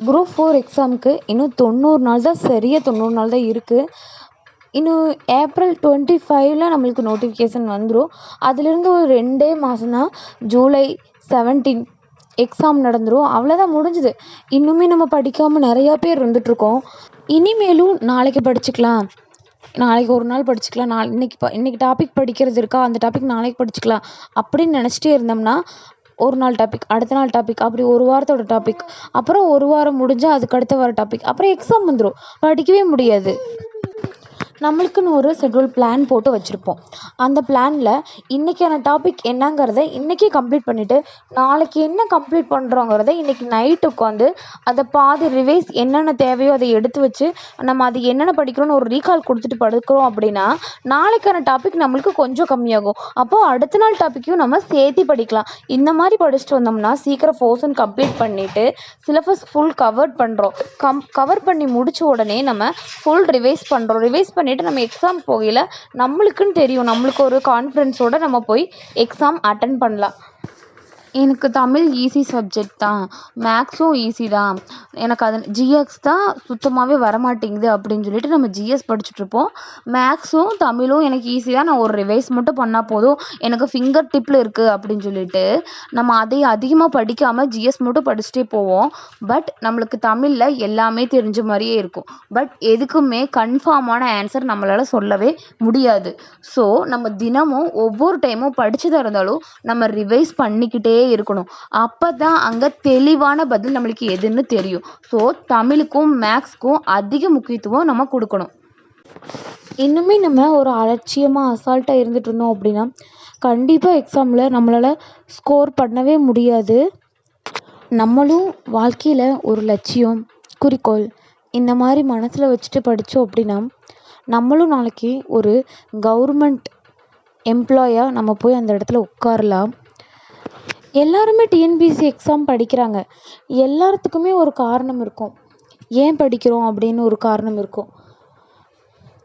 Group four எக்ஸாமுக்கு இன்னும் தொண்ணூறு நாள் தான் சரியாக தொண்ணூறு நாள் தான் இருக்குது இன்னும் ஏப்ரல் டுவெண்ட்டி ஃபைவ்ல நம்மளுக்கு நோட்டிஃபிகேஷன் வந்துடும் அதுலேருந்து ஒரு ரெண்டே மாதம்னா ஜூலை செவன்டீன் எக்ஸாம் நடந்துடும் அவ்வளோதான் முடிஞ்சுது. இன்னுமே நம்ம படிக்காமல் நிறையா பேர் இருந்துகிட்ருக்கோம் இனிமேலும் நாளைக்கு படிச்சுக்கலாம். நாளைக்கு ஒரு நாள் படிச்சுக்கலாம். நாள் இன்னைக்கு ப இன்னைக்கு டாபிக் படிக்கிறது இருக்கா? அந்த டாபிக் நாளைக்கு படிச்சுக்கலாம். அப்படின்னு நினச்சிட்டே இருந்தோம்னா ஒரு நாள் டாபிக் அடுத்த நாள் டாபிக் அப்படி ஒரு வாரத்தோட டாபிக் அப்புறம் ஒரு வாரம் முடிஞ்சால் அதுக்கு அடுத்த வாரம் டாபிக் அப்புறம் எக்ஸாம் வந்துடும் படிக்கவே முடியாது. நம்மளுக்குன்னு ஒரு ஷெட்யூல் பிளான் போட்டு வச்சுருப்போம். அந்த பிளானில் இன்றைக்கான டாபிக் என்னங்கிறத இன்றைக்கே கம்ப்ளீட் பண்ணிவிட்டு நாளைக்கு என்ன கம்ப்ளீட் பண்ணுறோங்கிறத இன்றைக்கி நைட் உட்காந்து அதை பாதி ரிவைஸ் என்னென்ன தேவையோ அதை எடுத்து வச்சு நம்ம அது என்னென்ன படிக்கிறோன்னு ஒரு ரீகால் கொடுத்துட்டு படுக்கிறோம் அப்படின்னா நாளைக்கான டாபிக் நம்மளுக்கு கொஞ்சம் கம்மியாகும். அப்போது அடுத்த நாள் டாப்பிக்கையும் நம்ம சேர்த்து படிக்கலாம். இந்த மாதிரி படிச்சுட்டு வந்தோம்னா சீக்கிரம் போர்ஷன் கம்ப்ளீட் பண்ணிவிட்டு சிலபஸ் ஃபுல் கவர் பண்ணுறோம் கம் கவர் பண்ணி முடித்த உடனே நம்ம ஃபுல் ரிவைஸ் பண்ணுறோம் ரிவைஸ் பண்ணி பண்ணிவிட்டு நம்ம எக்ஸாம் போகையில் நம்மளுக்குன்னு தெரியும். நம்மளுக்கு ஒரு கான்ஃபிடென்ஸோடு நம்ம போய் எக்ஸாம் அட்டன் பண்ணலாம். எனக்கு தமிழ் ஈஸி சப்ஜெக்ட் தான். மேக்ஸும் ஈஸி தான். எனக்கு அது ஜிஎஸ் தான் சுத்தமாகவே வரமாட்டேங்குது அப்படின்னு சொல்லிட்டு நம்ம ஜிஎஸ் படிச்சுட்ருப்போம் மேக்ஸும் தமிழும் எனக்கு ஈஸி தான். நான் ஒரு ரிவைஸ் மட்டும் பண்ணால் போதும். எனக்கு ஃபிங்கர் டிப்பில் இருக்குது அப்படின்னு சொல்லிட்டு நம்ம அதை அதிகமாக படிக்காமல் ஜிஎஸ் மட்டும் படிச்சுட்டே போவோம். பட் நம்மளுக்கு தமிழில் எல்லாமே தெரிஞ்ச மாதிரியே இருக்கும். பட் எதுக்குமே கன்ஃபார்மான ஆன்சர் நம்மளால் சொல்லவே முடியாது. ஸோ நம்ம தினமும் ஒவ்வொரு டைமும் படிச்சதாக இருந்தாலும் நம்ம ரிவைஸ் பண்ணிக்கிட்டே இருக்கணும். அப்போ தான் அங்கே தெளிவான பதில் நம்மளுக்கு எதுன்னு தெரியும். ஸோ தமிழுக்கும் மேக்ஸ்க்கும் அதிக முக்கியத்துவம் நம்ம கொடுக்கணும். இன்னுமே நம்ம ஒரு அலட்சியமாக அசால்ட்டாக இருந்துட்டு இருந்தோம் அப்படின்னா கண்டிப்பாக எக்ஸாமில் நம்மளால் ஸ்கோர் பண்ணவே முடியாது. நம்மளும் வாழ்க்கையில் ஒரு லட்சியம் குறிக்கோள் இந்த மாதிரி மனசில் வச்சுட்டு படித்தோம் அப்படின்னா நம்மளும் நாளைக்கு ஒரு கவர்மெண்ட் எம்ப்ளாயாக நம்ம போய் அந்த இடத்துல உட்காரலாம். எல்லாருமே டிஎன்பிஎஸ்சி எக்ஸாம் படிக்கிறாங்க. எல்லாத்துக்குமே ஒரு காரணம் இருக்கும். ஏன் படிக்கிறோம் அப்படின்னு ஒரு காரணம் இருக்கும்.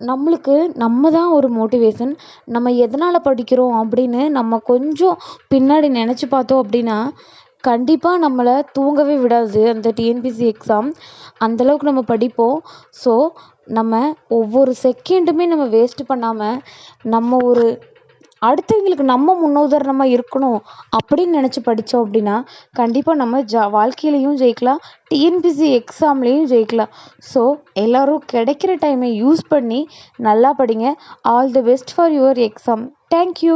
நம்மளுக்கு நம்ம தான் ஒரு மோட்டிவேஷன் நம்ம எதனால் படிக்கிறோம் அப்படின்னு நம்ம கொஞ்சம் பின்னாடி நினச்சி பார்த்தோம் அப்படின்னா கண்டிப்பாக நம்மளை தூங்கவே விடாது அந்த டிஎன்பிஎஸ்சி எக்ஸாம் அந்தளவுக்கு நம்ம படிப்போம். ஸோ நம்ம ஒவ்வொரு செகண்டுமே நம்ம வேஸ்ட்டு பண்ணாமல் நம்ம ஒரு அடுத்தவங்களுக்கு நம்ம முன்னுதாரணமாக இருக்கணும் அப்படின்னு நினச்சி படித்தோம் அப்படின்னா கண்டிப்பாக நம்ம ஜா வாழ்க்கையிலையும் ஜெயிக்கலாம். டிஎன்பிஎஸ்சி எக்ஸாம்லேயும் ஜெயிக்கலாம். ஸோ எல்லோரும் கிடைக்கிற டைமை யூஸ் பண்ணி நல்லா படிங்க. All the best for your exam thank you